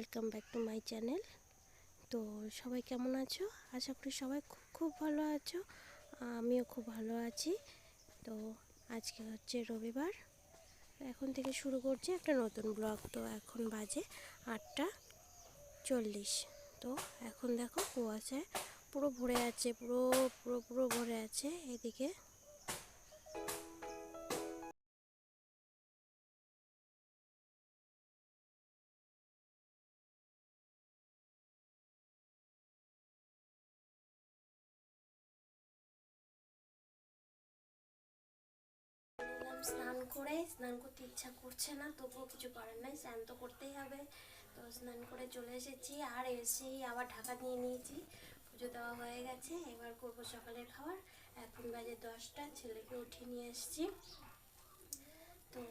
Welcome back to my channel তো সবাই কেমন আছো? আশা করি সবাই খুব খুব ভালো আছো। আমিও খুব ভালো আছি। তো আজকে হচ্ছে রবিবার। এখন থেকে শুরু করছি একটা নতুন ব্লগ। তো এখন বাজে আটটা চল্লিশ। তো এখন দেখো কুয়াশায় পুরো ভরে আছে, পুরো পুরো পুরো ভরে আছে। এদিকে স্নান করে, স্নান করতে ইচ্ছা করছে না, তবুও কিছু করার নাই, স্নান তো করতেই হবে। তো স্নান করে চলে এসেছি, আর এসেই আবার ঢাকা নিয়ে নিয়েছি। পুজো দেওয়া হয়ে গেছে, এবার করব সকালের খাবার। এখন বাজে দশটা, ছেলেকে উঠিয়ে নিয়ে এসেছি। তো,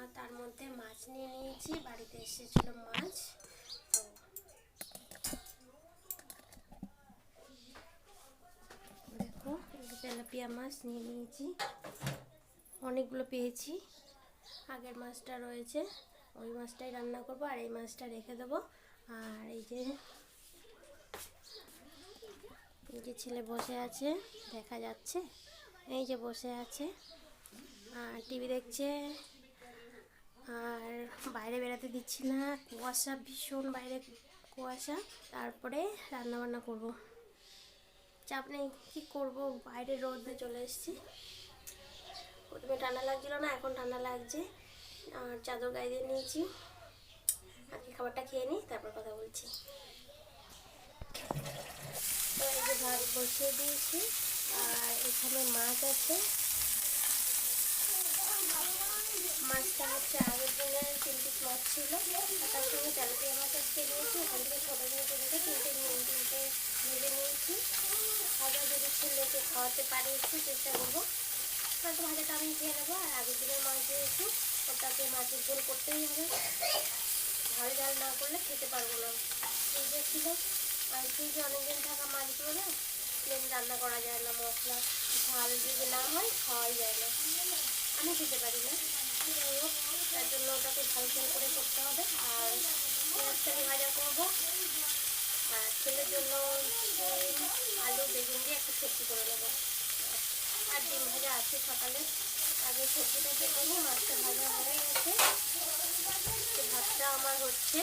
আর তার মধ্যে মাছ নিয়ে নিয়েছি, বাড়িতে এসেছিল মাছ। দেখো, তেলাপিয়া মাছ নিয়ে নিয়েছি। অনেকগুলো পেয়েছি। আগের মাছটা রয়েছে, ওই মাছটাই রান্না করব, আর এই মাছটা রেখে দেবো। আর এই যে এই যে ছেলে বসে আছে, দেখা যাচ্ছে। এই যে বসে আছে, আর টিভি দেখছে। আর বাইরে বেড়াতে দিচ্ছি না, কুয়াশা, ভীষণ বাইরে কুয়াশা। তারপরে রান্না বান্না করব। চাপ নেই, কী করব? বাইরে রোদে চলে এসেছি। প্রথমে ঠান্ডা লাগছিল না, এখন ঠান্ডা লাগছে। আর চাদর গায়ে দিয়ে নিয়েছি। আজকে খাবারটা খেয়ে নিই, তারপর কথা বলছি। ভাত বসিয়ে দিয়েছি, আর এখানে মাছ আছে। মাছটা হচ্ছে আগের দিনের তিন পিস মাছ ছিল। তার সঙ্গে তেলাপিয়া মাছ আজকে নিয়েছি। ওখান থেকে ছোটো ছোটো থেকে তিনটে নিয়ে তিনটে ভেজে নিয়েছি। খাওয়া যদি ছেলেকে খাওয়াতে পারি একটু, চেষ্টা করব। হয়তো ভাজাটা আমি খেয়ে নেব, আর আগের দিনের মাছ যেহেতু, ওটাকে মাছের ঝোল করতেই হবে। ঝাল ঝাল না করলে খেতে পারব না। ফ্রিজে ছিল, আর ফ্রিজে অনেকদিন থাকা মাছগুলো না প্লেন রান্না করা যায় না, মশলা, ঝাল যদি না হয়, খাওয়াই যায় না। আমি খেতে পারি না। যাই হোক, তার জন্য ওটাকে ঝাল ঝাল করে করতে হবে। আর পেঁয়াজটাকে ভাজা করব। আর ছেলের জন্য আলু, বেগুন দিয়ে একটা সবজি করে নেব। আর ডিম ভাজা আছে সকালে। আগে সবজিটা কেটে নিই মাছটা ভাজা হয়ে গেছে। ভাতটা আমার হচ্ছে।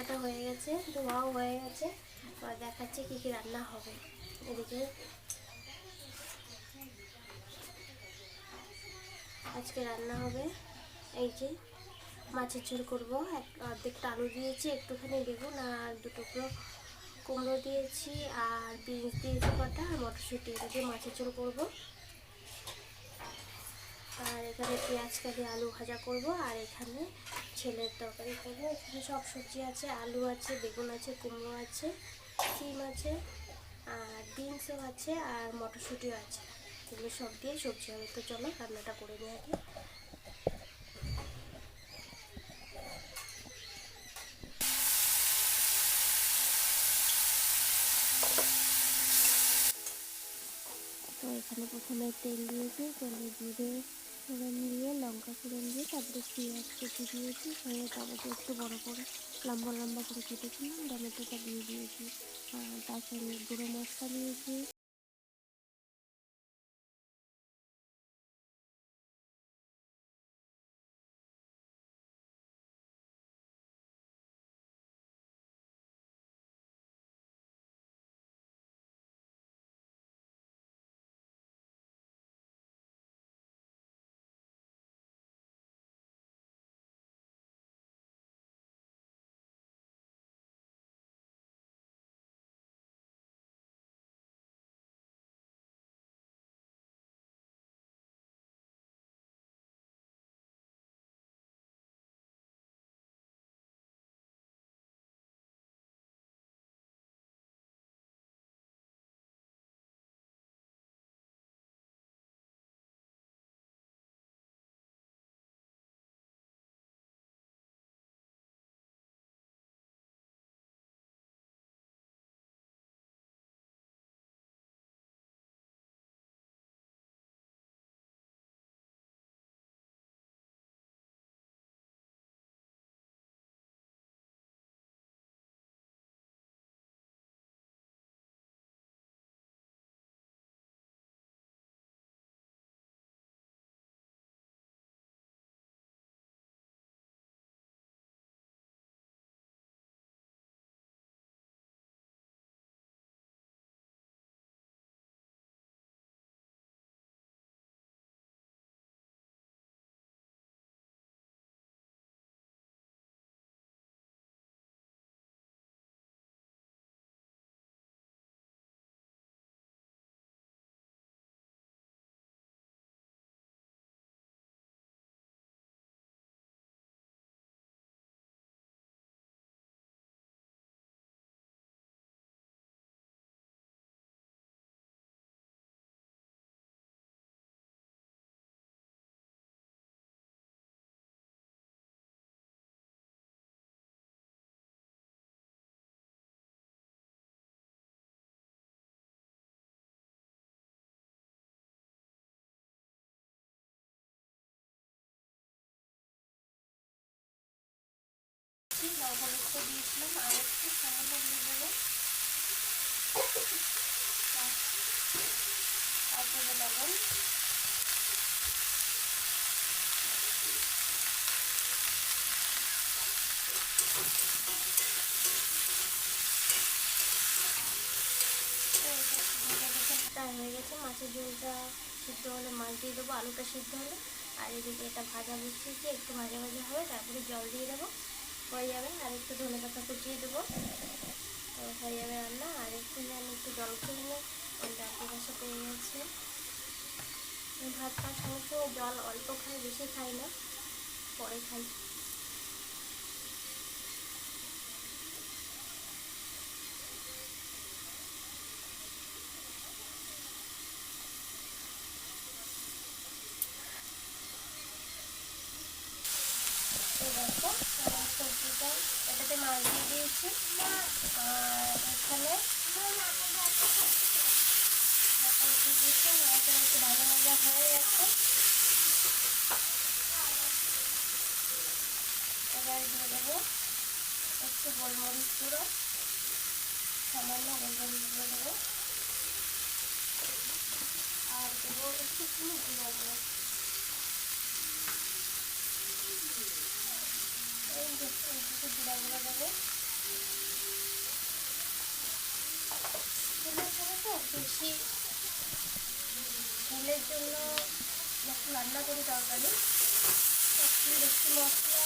চিকাটা হয়ে গেছে ধোয়াও হয়ে গেছে। এবার দেখাচ্ছে কী কী রান্না হবে। এদিকে আজকে রান্না হবে, এই যে মাছের ঝোল করব। এক অর্ধেকটা আলু দিয়েছি, একটুখানি বেগুন আর দু টুকরো কুমড়ো দিয়েছি, আর বিনস দিয়েছি কটা, আর মটরশুঁটি। দিয়ে মাছের ঝোল করব। আর এখানে পেঁয়াজ কাটি আলু ভাজা করব, আর এখানে ছেলের তরকারি করব। এখানে সব সবজি আছে, আলু আছে, বেগুন আছে, কুমড়ো আছে, সিম আছে, আর বিনসও আছে, আর মটরশুঁটিও আছে। এগুলো সব দিয়ে সবজি হবে। তো চলো রান্নাটা করে নিই আগে। তো এখানে প্রথমে তেল দিয়েছি, তেলে জিরে ফোড়ন দিয়ে লঙ্কা ফোড়ন দিয়ে তারপরে পেঁয়াজ কেটে দিয়েছি সঙ্গে টমেটো একটু বড় করে লম্বা লম্বা করে কেটেছিলাম টমেটোটা দিয়ে দিয়েছি। তার সঙ্গে গুঁড়ো মশলা দিয়েছি। লবণ একটু দিয়েছিলাম, আর একটু সামান্য দিয়ে দেবো আর দেবো লবণ। হয়ে গেছে, মাছের ঝোলটা সিদ্ধ হলে মাছ দিয়ে দেবো, আলুটা সিদ্ধ হলে। আর এদিকে এটা ভাজা বসিয়েছি, একটু ভাজা ভাজা হবে, তারপরে জল দিয়ে দেবো। হয়ে যাবে। আর একটু ধনে পাতা কুচিয়ে দেবো। তো হয়ে যাবে রান্না। আর একটু আমি একটু জল খেয়ে নিই ডাক্তার কাছে পেয়ে গেছে ভাত খাওয়ার সঙ্গে জল অল্প খাই বেশি খাই না, পরে খাই। দেখো সবজিটা এটাতে মাছ দিয়ে দিয়েছি। আর এখানে একটু ভাজা হয়ে এবার দিয়ে দেবো একটু গোলমরিচ গুঁড়ো, সামান্য গোলমরিচ গুঁড়ো দেবো। আর দেবো একটু একটু দেবো তো বেশি ঝোলের জন্য যখন রান্না করি তরকারি তখন বেশি মশলা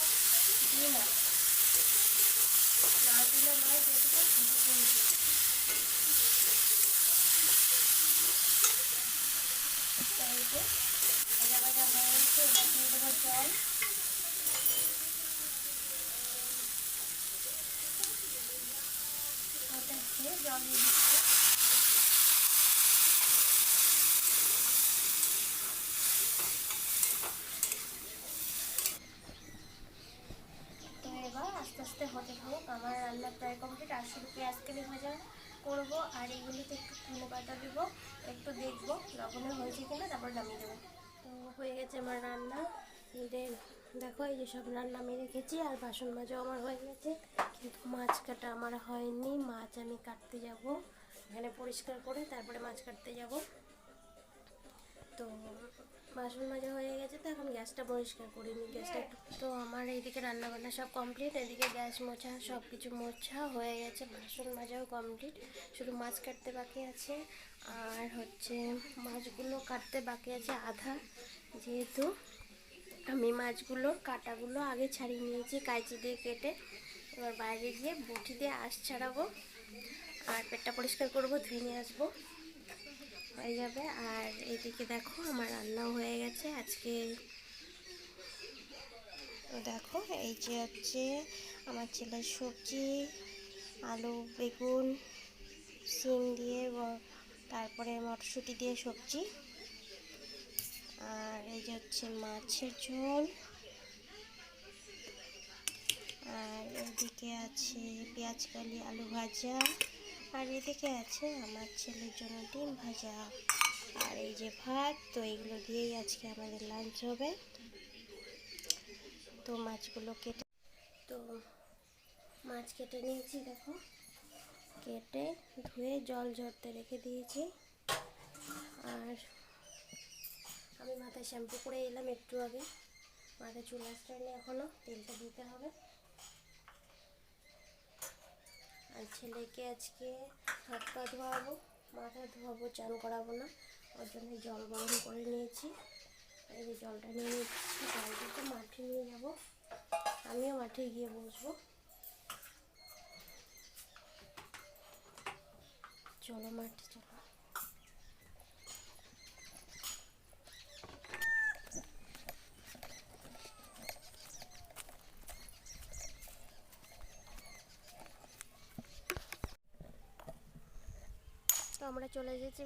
দিই না। না দিলে নয় যেটুকু সেটুকু তাই যে ভাজা ভাজা হয়ে গেছে এবার দিয়ে দেবো জল ওটা জল দিয়ে দিচ্ছে তো এবার আস্তে আস্তে হতে থাকুক, আমার রান্না প্রায় কমপ্লিট আর শুধু পেঁয়াজ কেটে ভাজা করব, আর এইগুলিতে একটু ধনে পাতা দেবো, একটু দেখব লবণে হয়েছে কিনা, তারপর নামিয়ে দেবো। তো হয়ে গেছে আমার রান্না। এদের দেখো, এই যে সব রান্না আমি রেখেছি, আর বাসন মাজাও আমার হয়ে গেছে। কিন্তু মাছ কাটা আমার হয়নি, মাছ আমি কাটতে যাব। এখানে পরিষ্কার করে তারপরে মাছ কাটতে যাব। তো বাসন মাজা হয়ে গেছে তো এখন গ্যাসটা পরিষ্কার করে নিই। গ্যাসটা তো আমার এইদিকে রান্না বান্না সব কমপ্লিট এদিকে গ্যাস মোছা সব কিছু মোছা হয়ে গেছে বাসন মাজাও কমপ্লিট শুধু মাছ কাটতে বাকি আছে, আর হচ্ছে মাছগুলো কাটতে বাকি আছে আধা। যেহেতু আমি মাছগুলো, কাটাগুলো আগে ছাড়িয়ে নিয়েছি, কাঁচি দিয়ে কেটে। এবার বাইরে গিয়ে বটি দিয়ে আঁশ ছাড়াবো আর পেটটা পরিষ্কার করব, ধুয়ে নিয়ে আসব। হয়ে যাবে। আর এদিকে দেখো আমার রান্নাও হয়ে গেছে। আজকে তো দেখো, এই যে হচ্ছে আমার ছেলের সবজি, আলু, বেগুন সিম দিয়ে তারপরে মটরশুঁটি দিয়ে সবজি। আর এই যে হচ্ছে মাছের ঝোল। আর এদিকে আছে পেঁয়াজ কালি আলু ভাজা। আর এদিকে আছে আমার ছেলের জন্য ডিম ভাজা। আর এই যে ভাত, তো এইগুলো দিয়েই আজকে আমাদের লাঞ্চ হবে। তো মাছগুলো কেটে তো মাছ কেটে নিয়েছি, দেখো। কেটে ধুয়ে জল ঝরতে রেখে দিয়েছি। আর আমি মাথায় শ্যাম্পু করে এলাম একটু আগে। মাথায় চুল আসটাইনি এখনও তেলটা দিতে হবে। আর ছেলেকে আজকে হাত পা ধোয়াবো, মাথা ধোয়াবো, চান করাবো না। ওর জন্য জল গরম করে নিয়েছি। এই যে জলটা নিয়ে নিচ্ছি জলটাকে মাঠে নিয়ে যাব। আমিও মাঠে গিয়ে বসবো। চলো মাঠে চলো তো আমরা চলে এসেছি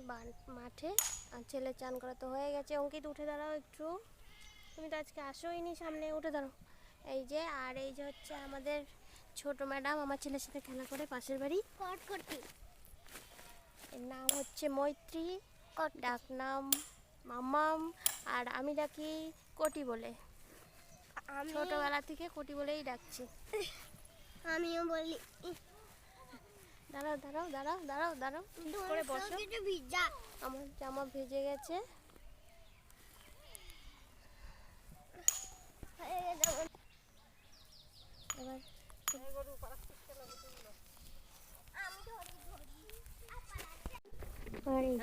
মাঠে। আর ছেলে চান করা তো হয়ে গেছে। অঙ্কিত উঠে দাঁড়াও একটু। তুমি তো আজকে আসোইনি সামনে উঠে দাঁড়াও। এই যে আর এই যে হচ্ছে আমাদের ছোট ম্যাডাম আমার ছেলের সাথে খেলা করে পাশের বাড়ি। কটকটি। এর নাম হচ্ছে মৈত্রী ডাক নাম মাম্মাম আর আমি ডাকি কোটি বলে। আমি ছোটবেলা থেকে কোটি বলেই ডাকছি। আমিও বলি। দাঁড়াও দাঁড়াও দাঁড়াও দাঁড়াও দাঁড়াও। করে বসো। আমার জামা ভেজে গেছে। এবার আর এই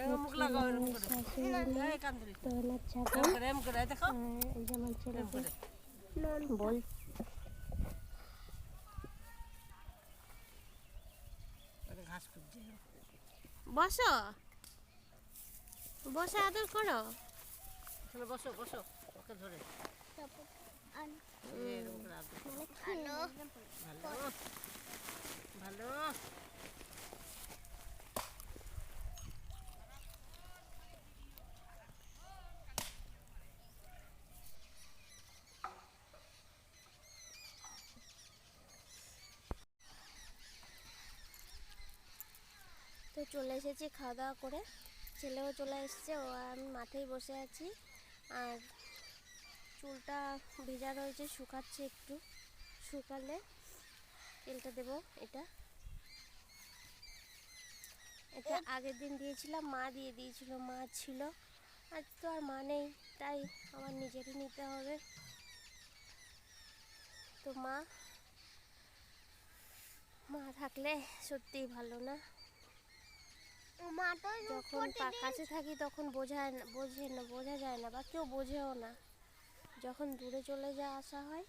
আমার ছাগল এই যে আমার ছেলেকে বল বসো। বসে আদর করো। বসো বসো ওকে ধরে। ভালো? ভালো? চলে এসেছি খাওয়া দাওয়া করে। ছেলেও চলে এসেছে ও আমি মাঠেই বসে আছি। আর চুলটা ভেজা রয়েছে শুকাচ্ছে একটু। শুকালে তেলটা দেবো এটা। এটা আগের দিন দিয়েছিলাম মা দিয়ে দিয়েছিল মা ছিল। আজ তো আর মা নেই তাই আমার নিজেরই নিতে হবে। তো মা মা থাকলে সত্যিই ভালো না। যখন কাছে থাকি তখন বোঝায় না, বোঝে না, বোঝা যায় না বা কেউ বোঝেও না। যখন দূরে চলে যায় আসা হয়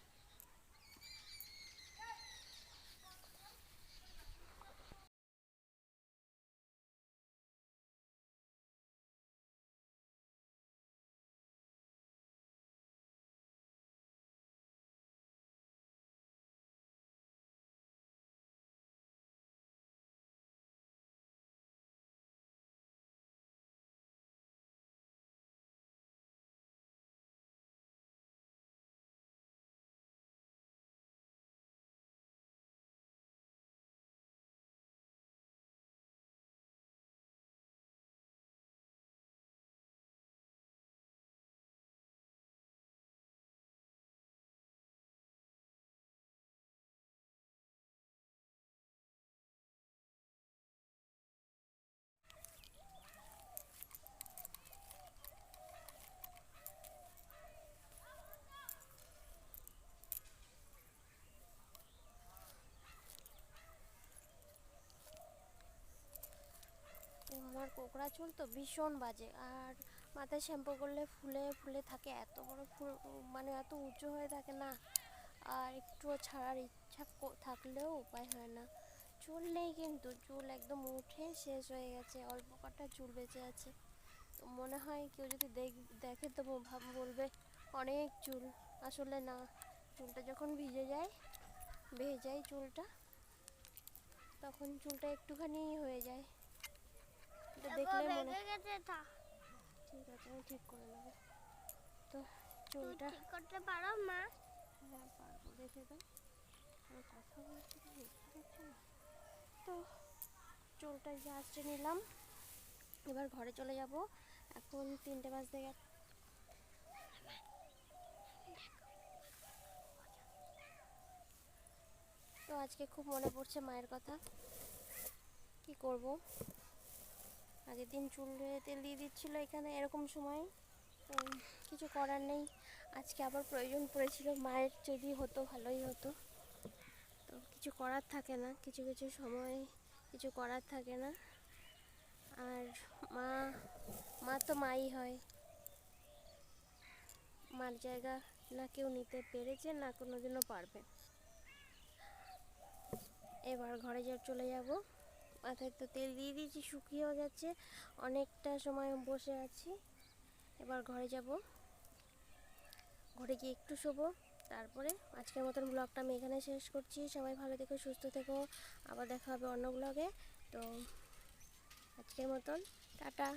কোকড়া চুল তো ভীষণ বাজে। আর মাথায় শ্যাম্পু করলে ফুলে ফুলে থাকে, এত বড় ফুল মানে এত উঁচু হয়ে থাকে না। আর একটুও ছাড়ার ইচ্ছা থাকলেও উপায় হয় না। চুল নেই কিন্তু, চুল একদম উঠে শেষ হয়ে গেছে, অল্প কটা চুল বেঁচে আছে। তো মনে হয় কেউ যদি দেখ, দেখে তো ভাব, বলবে, অনেক চুল, আসলে না। চুলটা যখন ভিজে যায় ভেজে যায় চুলটা, তখন চুলটা একটুখানি হয়ে যায়। দেখলে মনে ঠিক আছে আমি ঠিক করে নেব। তো চুলটা ঠিক করতে পারো মা। হ্যাঁ পারব দেখে দাও আমি কথা বলছি তো চুলটা যে নিলাম। এবার ঘরে চলে যাব। এখন তিনটে বাজতে গেছে। তো আজকে খুব মনে পড়ছে মায়ের কথা। কি করব? আগের দিন চুল চুলে তেল দিয়ে দিচ্ছিল এখানে এরকম সময়। কিছু করার নেই। আজকে আবার প্রয়োজন পড়েছিল, মায়ের যদি হতো, ভালোই হতো। তো কিছু করার থাকে না, কিছু কিছু সময় কিছু করার থাকে না। আর মা মা তো মাই হয়। মার জায়গা না কেউ নিতে পেরেছে, না কোনোদিনও পারবে। এবার ঘরে যা চলে যাব। মাথায় তো তেল দিয়ে দিয়েছি, শুকিয়েও যাচ্ছে অনেকটা সময় বসে আছি। এবার ঘরে যাব। ঘরে গিয়ে একটু শোবো। তারপরে আজকের মতন ব্লগটা আমি এখানে শেষ করছি। সবাই ভালো থেকো, সুস্থ থেকো। আবার দেখা হবে অন্য ব্লগে। তো আজকের মতন, টাটা।